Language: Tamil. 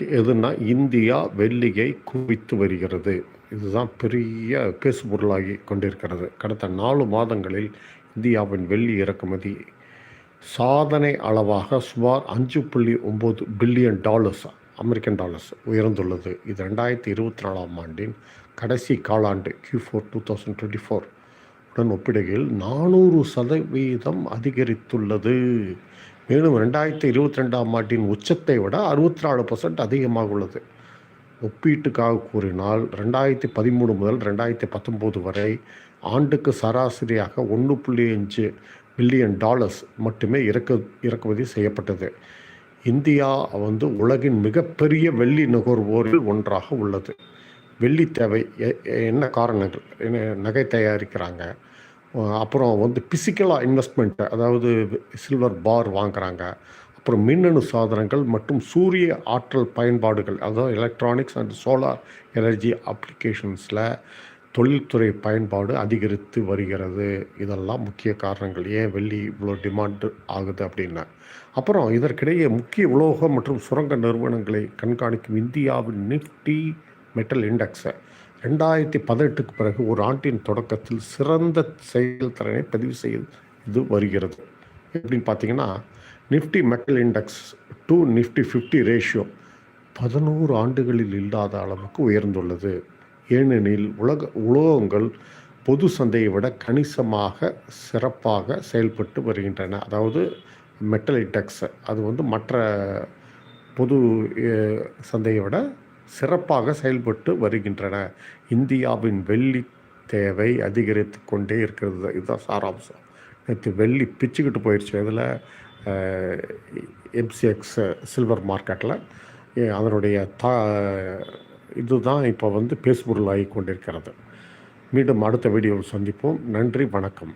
எதுனா இந்தியா வெள்ளியை குவித்து வருகிறது. இதுதான் பெரிய பேசு பொருளாகி கொண்டிருக்கிறது. கடந்த நாலு மாதங்களில் இந்தியாவின் வெள்ளி இறக்குமதி சாதனை அளவாக சுமார் அஞ்சு புள்ளி ஒம்பது பில்லியன் டாலர்ஸ் அமெரிக்கன் டாலர்ஸ் உயர்ந்துள்ளது. இது ரெண்டாயிரத்தி இருபத்தி நாலாம் ஆண்டின் கடைசி காலாண்டு Q four two thousand twenty four உடன் ஒப்பிடுகையில் நானூறு சதவீதம் அதிகரித்துள்ளது. மேலும் ரெண்டாயிரத்தி இருபத்தி ரெண்டாம் ஆண்டின் உச்சத்தை விட அறுபத்தி நாலு பர்சன்ட் அதிகமாக உள்ளது. ஒப்பீட்டுக்காக கூறினால் ரெண்டாயிரத்தி பதிமூணு முதல் ரெண்டாயிரத்தி பத்தொம்போது வரை ஆண்டுக்கு சராசரியாக ஒன்று புள்ளி அஞ்சு பில்லியன் டாலர்ஸ் மட்டுமே இறக்கு இறக்குமதி செய்யப்பட்டது. இந்தியா வந்து உலகின் மிகப்பெரிய வெள்ளி நுகர்வோரில் ஒன்றாக உள்ளது. வெள்ளி தேவை எ- என்ன காரணங்கள் என்ன நகை தயாரிக்கிறாங்க? அப்புறம் வந்து பிசிக்கலாக இன்வெஸ்ட்மெண்ட்டு அதாவது சில்வர் பார் வாங்குறாங்க. அப்புறம் மின்னணு சாதனங்கள் மற்றும் சூரிய ஆற்றல் பயன்பாடுகள் அதாவது எலக்ட்ரானிக்ஸ் அண்ட் சோலார் எனர்ஜி அப்ளிகேஷன்ஸில் தொழில்துறை பயன்பாடு அதிகரித்து வருகிறது. இதெல்லாம் முக்கிய காரணங்கள். ஏன் வெள்ளி இவ்வளோ டிமாண்டு ஆகுது அப்படின்னா. அப்புறம் இதற்கிடையே முக்கிய உலோக மற்றும் சுரங்க நிறுவனங்களை கண்காணிக்கும் இந்தியாவின் நிஃப்டி மெட்டல் இண்டெக்ஸை ரெண்டாயிரத்தி பதினெட்டுக்கு பிறகு ஒரு ஆண்டின் தொடக்கத்தில் சிறந்த செயல்திறனை பதிவு செய்து இது வருகிறது. எப்படின்னு பார்த்தீங்கன்னா Nifty metal index to Nifty fifty ratio பதினோரு ஆண்டுகளில் இல்லாத அளவுக்கு உயர்ந்துள்ளது. ஏனெனில் உலக உலோகங்கள் பொது சந்தையை விட கணிசமாக சிறப்பாக செயல்பட்டு வருகின்றன. அதாவது மெட்டல் இண்டெக்ஸ் அது வந்து மற்ற பொது சந்தையை விட சிறப்பாக செயல்பட்டு வருகின்றன. இந்தியாவின் வெள்ளி தேவை அதிகரித்து கொண்டே இருக்கிறது. இதுதான் சாராம்சம். நேற்று வெள்ளி பிச்சுக்கிட்டு போயிடுச்சு இதில் எம்சிஎக்ஸ் சில்வர் மார்க்கெட்டில் அதனுடைய தா இதுதான் இப்போ வந்து பேசுபொருளாகி கொண்டிருக்கிறது மீண்டும் அடுத்த வீடியோவில் சந்திப்போம். நன்றி வணக்கம்.